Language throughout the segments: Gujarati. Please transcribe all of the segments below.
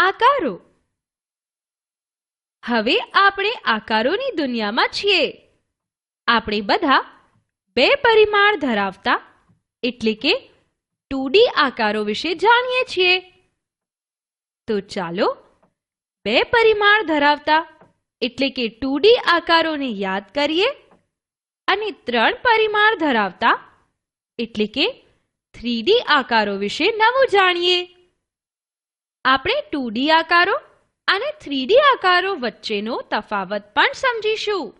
આકારો. હવે આપણે આકારોની દુનિયામાં છીએ. આપણે બધા બે પરિમાણ ધરાવતા, એટલે કે ટુ આકારો વિશે જાણીએ છીએ. તો ચાલો, બે પરિમાણ ધરાવતા, એટલે કે ટુ આકારોને યાદ કરીએ અને ત્રણ પરિમાણ ધરાવતા, એટલે કે થ્રી આકારો વિશે નવું જાણીએ. આપણે ટુ આકારો અને થ્રીડી આકારો વચ્ચેનો તફાવત પણ સમજીશું.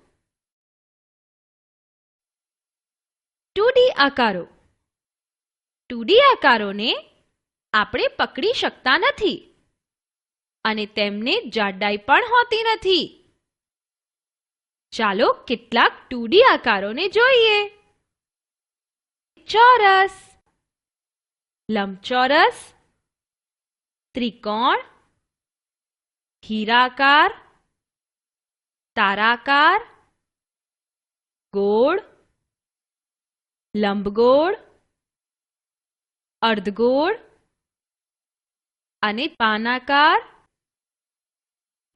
ટુ આકારો. ટુ આકારોને આપણે પકડી શકતા નથી અને તેમને જાડાઈ પણ હોતી નથી. ચાલો કેટલાક ટુડી આકારોને જોઈએ. ચોરસ. લંબચોરસ. ત્રિકોણ, હીરાકાર, તારાકાર, ગોળ, લંબગોળ, અર્ધગોળ અને પાનાકાર.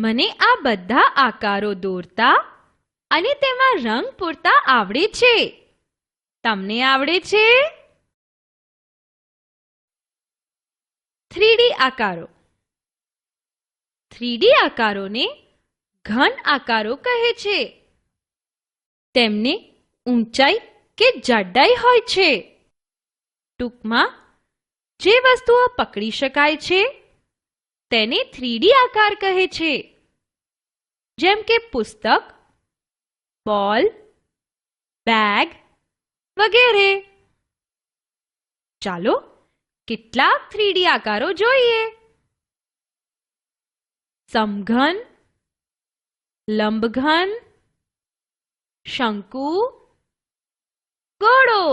મને આ બધા આકારો દોરતા અને તેમાં રંગ પૂરતા આવડે છે. તમને આવડે છે? થ્રીડી આકારો. થ્રીડી આકારોને ઘન આકારો કહે છે. તેમને ઊંચાઈ કે જાડાઈ હોય છે. ટૂંકમાં, જે વસ્તુઓ પકડી શકાય છે, તેને થ્રીડી આકાર કહે છે. જેમ કે પુસ્તક, બોલ, બેગ વગેરે. ચાલો કેટલાક થ્રીડી આકારો જોઈએ. સમઘન લંબઘન શંકુ ગોળો.